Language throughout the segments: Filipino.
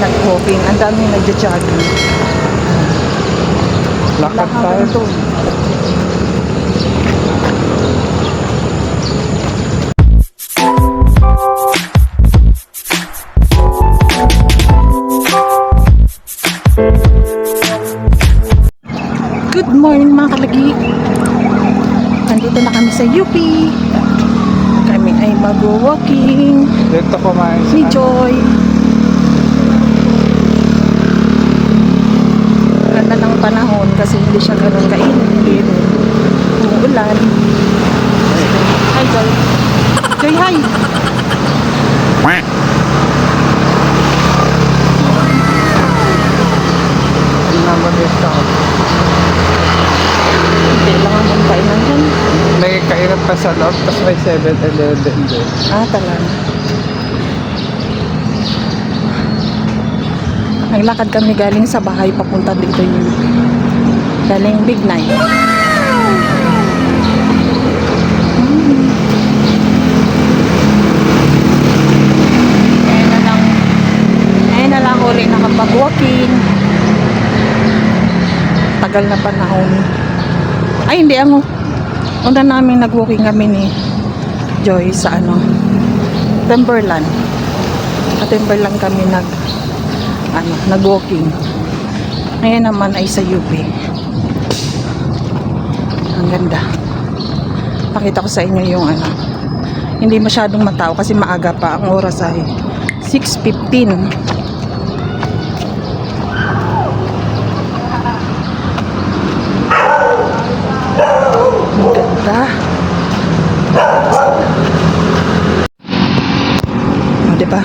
nag-walking. Ang dami nagja-jogging. Lakad tayo. Doon. Good morning mga kalagi. Nandito na kami sa UP. Kami ay mag-walking. Dito kumain Si sa Joy. Ganda ng panahon kasi hindi siya ganun kainit. Umuulan. Hi, Joy. Joy, hi! Hindi lang ang Mumbai na yan. May kainap pa sa loob, tapos may 7-Eleven din. Ah, talaga. Naglakad kami galing sa bahay papunta dito yung galing Big na lang uli nakapag-walking. Tagal na panahon. Ay, hindi ako. Una namin nag-walking kami ni Joy sa ano, Timberland. Sa Timberland kami nag ano, nag-walking. Ngayon naman ay sa UP. Ganda. Pakita ko sa inyo yung ano. Hindi masyadong matao kasi maaga pa. Ang oras ay 6.15. Ang ganda. O, di ba?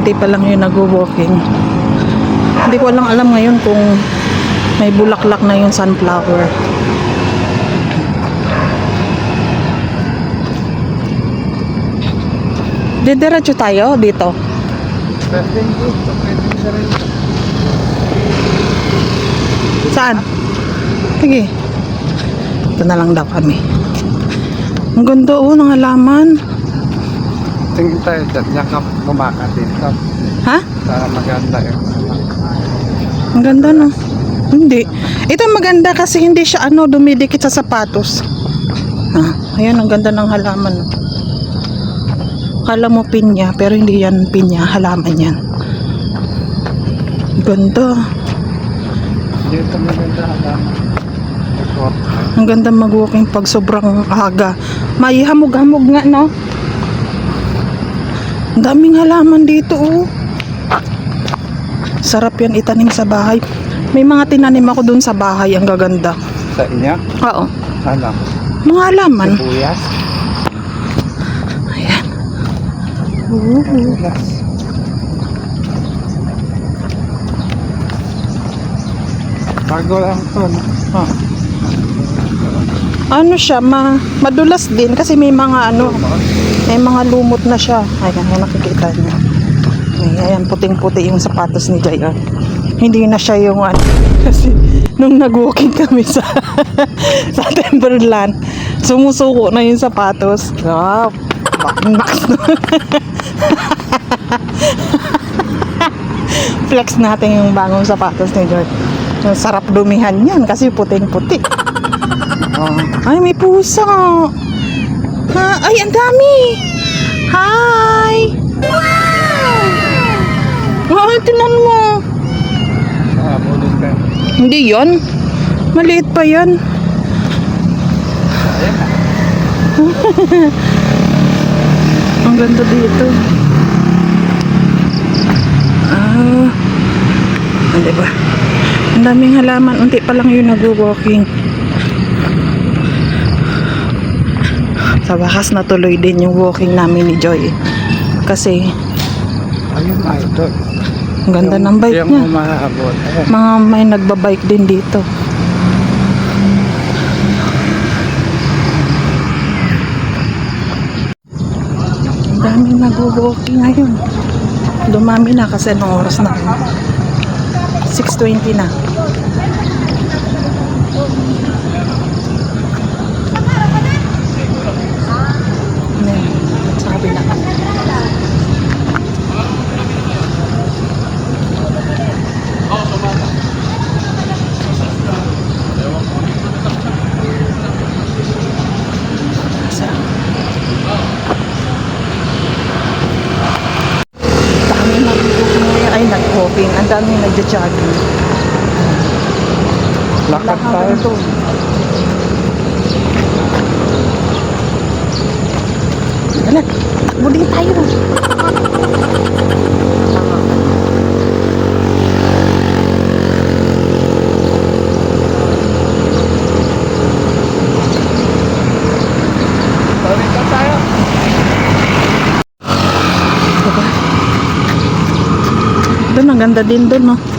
Hindi pa lang yun nag-walking. Hindi ko lang alam ngayon kung may bulaklak na yung sunflower. Didiretso tayo dito. Pwede dito, pwede sa rin. Saan? Sige. Ito na lang daw kami. Ang ganda oh, ng halaman. Tingin tayo dyan, yan ka kumakat dito. Ha? Para maganda yun. Ang ganda no. Hindi. Ito maganda kasi hindi siya ano dumidikit sa sapatos. Ha, ayan ang ganda ng halaman. no. Kala mo pinya pero hindi yan pinya, halaman yan. Ganda. Dito maganda halaman. Ang ganda mag-walking pag sobrang aga. May hamog-hamog nga no. Ang daming halaman dito oh. Sarap yan itanim sa bahay. May mga tinanim ako dun sa bahay, ang gaganda. Sa inyo? Oo. Ano? Mga halaman. Sibuyas? Ayan. Sibuyas. Bago lang to. no? Ah. Ano siya, ma madulas din kasi may mga ano, may mga lumot na siya. Ayan, ayan nakikita niyo. Ay, ayan, puting-puti yung sapatos ni Jay. oh. Hindi na siya yung ano. Kasi nung nag-walking kami sa sa Timberland, sumusuko na yung sapatos. Na. Flex natin yung bagong sapatos ni Joy. Ang sarap dumihan yan kasi puting-puti. Oh. Ay, may pusa. Ha? Ay, ang dami. Hi! Wow! Oh, tinan mo. Hindi yon. Maliit pa yan. ang ganda dito. Ah. Ah, diba? Ang daming halaman. Unti pa lang yung nag-walking. Sa wakas natuloy din yung walking namin ni Joy. Kasi Ayun ito. ang ganda ng bike yung niya. Mga may nagbabike din dito. Daming nag-walking ngayon. Dumami na kasi anong oras na. 6.20 na. Ayan, sa nag-walking. Ang dami nagja-jogging. Lakad tayo. ganito. Wala, takbo din tayo. Balik tayo. Diba? Doon, ang ganda din doon, no?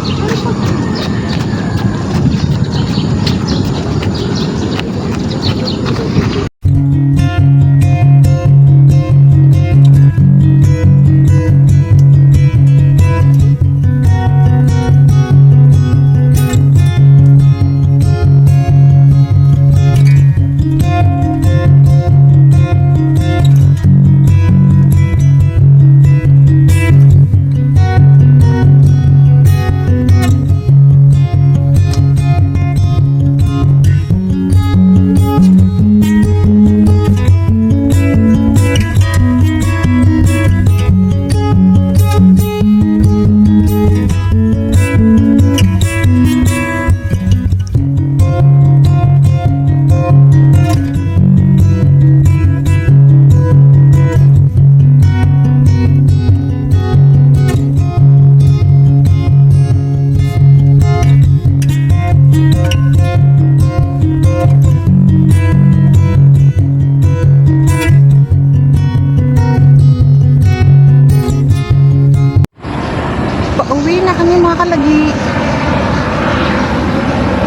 Mga kalagi.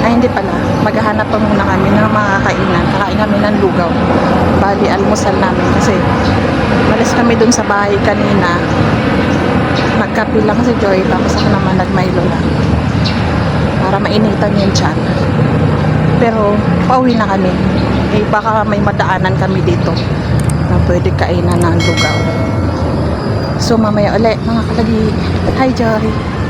Ay, hindi pala. Maghahanap pa muna kami ng mga kainan. Kakain kami ng lugaw. Bali, almusal namin kasi malis kami dun sa bahay kanina. Nagkape lang si Joy, tapos ako naman nagmaylo lang. Para mainitan yung tiyan. Pero, pauwi na kami. Eh, baka may madaanan kami dito na pwede kainan ng lugaw. So mamaya ulit mga kalagi. Hi Jory.